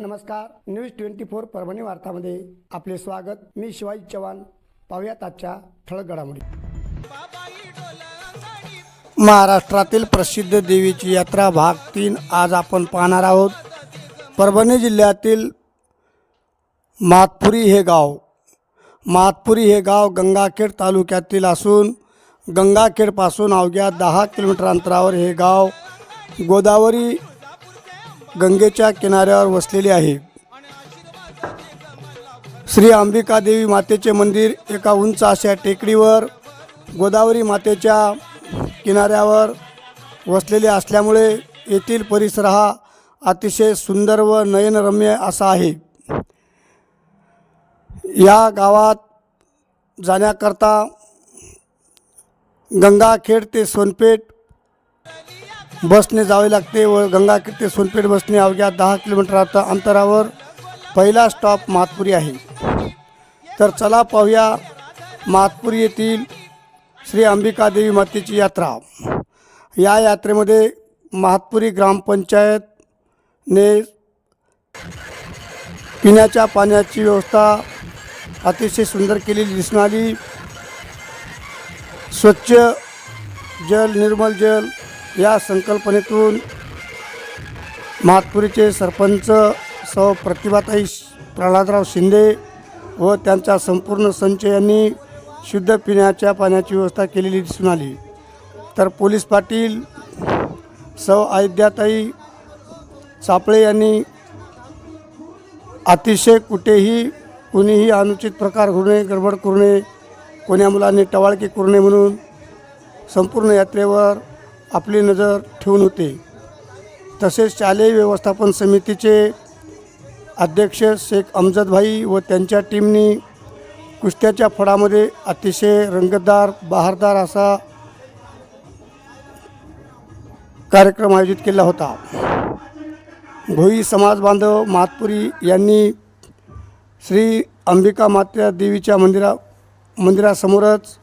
नमस्कार. News twenty four Parbhani वार्तामध्ये आपले स्वागत. मी शिवाजी चव्हाण. पाहुयात आजच्या ठळक घडामोडी. महाराष्ट्रातील प्रसिद्ध देवीची यात्रा भाग तीन आज आपण पाहणार आहोत. परभणी जिल्ह्यातील मातपुरी हे गाव. मातपुरी हे गाव गंगाखेड तालुक्यातील असून गंगाखेडपासून अवघ्या दहा किलोमीटर अंतरावर हे गाव गोदावरी गंगेच्या किनाऱ्यावर वसलेले आहे. श्री अंबिका देवी मातेचे मंदिर एका उंच अशा टेकडीवर गोदावरी मातेच्या किनाऱ्यावर वसलेले असल्यामुळे येथील परिसर हा अतिशय सुंदर व नयनरम्य असा आहे. या गावात जाण्याकरता गंगाखेड ते सोनपेठ बसने जावे लागते व गंगाखेड ते सोनपेठ बसने अवघ्या दहा किलोमीटर आता अंतरावर पहिला स्टॉप मातपुरी आहे. तर चला पाहूया मातपुरी येथील श्री अंबिका देवी मातेची यात्रा. या यात्रेमध्ये महातपुरी ग्रामपंचायतने पिण्याच्या पाण्याची व्यवस्था अतिशय सुंदर केलेली दिसून आली. स्वच्छ जल निर्मल जल या संकल्पनेतून महातपुरीचे सरपंच सौ प्रतिभाताई प्रल्हादराव शिंदे व त्यांचा संपूर्ण संच यांनी शुद्ध पिण्याच्या पाण्याची व्यवस्था केलेली दिसून आली. तर पोलीस पाटील सौ अयोध्याताई सापळे यांनी अतिशय कुठेही कुणीही अनुचित प्रकार होऊ नये गडबड करू नये कोण्या मुलांनी टवाळकी करू नये म्हणून संपूर्ण यात्रेवर आपली नजर ठेवून होते. तसेच शालेय व्यवस्थापन समितीचे अध्यक्ष शेख अमजदभाई व त्यांच्या टीमनी कुस्त्याच्या फळामध्ये अतिशय रंगतदार बहारदार असा कार्यक्रम आयोजित केला होता. भोई समाज बांधव महातपुरी यांनी श्री अंबिका मात्या देवीच्या मंदिरा मंदिरासमोरच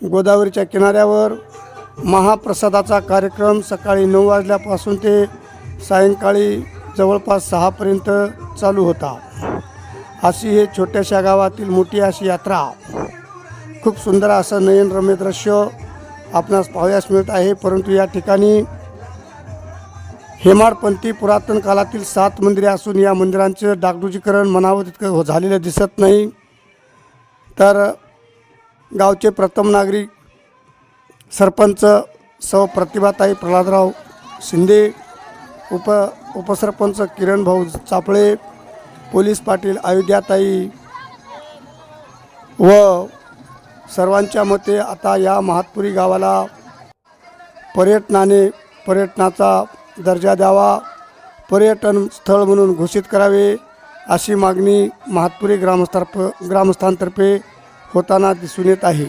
गोदावरीच्या किनाऱ्यावर महाप्रसादाचा कार्यक्रम सकाळी नऊ वाजल्यापासून ते सायंकाळी जवळपास सहापर्यंत चालू होता. अशी हे छोट्याशा गावातील मोठी अशी यात्रा. खूप सुंदर असं नयनरम्य दृश्य आपणास पाहावयास मिळत आहे. परंतु या ठिकाणी हेमाडपंथी पुरातन काळातील सात मंदिरे असून या मंदिरांचं डागडुजीकरण म्हणावं तितकं हो झालेलं दिसत नाही. तर गावचे प्रथम नागरिक सरपंच सौ प्रतिभाताई प्रल्हादराव शिंदे उप उपसरपंच किरण भाऊ चापळे पोलीस पाटील अयोध्याताई व सर्वांच्या मते आता या महातपुरी गावाला पर्यटनाने पर्यटनाचा दर्जा द्यावा पर्यटन स्थळ म्हणून घोषित करावे अशी मागणी महातपुरी ग्रामस्थार्फ ग्रामस्थांतर्फे होताना दिसून येत आहे.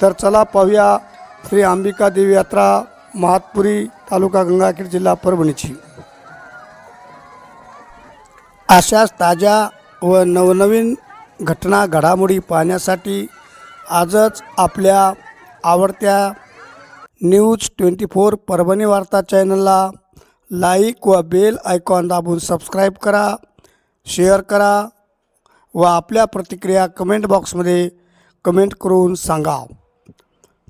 तर चला पाहूया श्री अंबिका देवी यात्रा महातपुरी तालुका गंगाखेड जिल्हा परभणीची. अशाच ताज्या व नवनवीन घटना घडामोडी पाहण्यासाठी आजच आपल्या आवडत्या न्यूज ट्वेंटी फोर परभणी वार्ता चॅनलला लाईक व बेल आयकॉन दाबून सबस्क्राईब करा शेअर करा व आपल्या प्रतिक्रिया कमेंट बॉक्समध्ये कमेंट करून सांगा.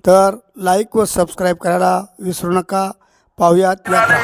तर लाईक व सबस्क्राईब करायला विसरू नका. पाहूयात यात्रा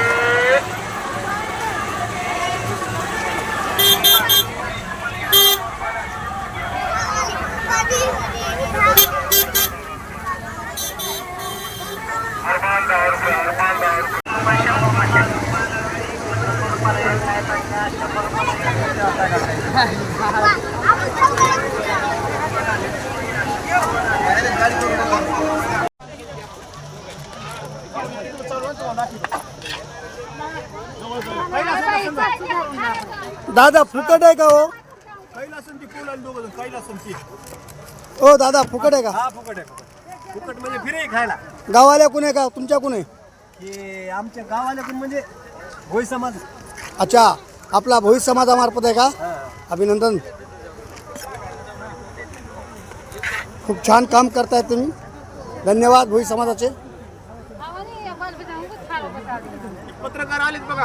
दादा फुकट आहे का हो? कैलासन ती पोलाला दोघं कैलासन ती ओ दादा फुकट आहे का? हा फुकट आहे फुकट फुकट म्हणजे फिरे खायला. गावाल्या कोण आहे का? तुमच्या कोण आहे? की आमच्या गावाला पण म्हणजे? भोई समाज. अच्छा आपला भोई समाजामार्फत आहे का? अभिनंदन. खूप छान काम करताय तुम्ही. धन्यवाद भोई समाजाचे. पत्रकार आलेत बघा.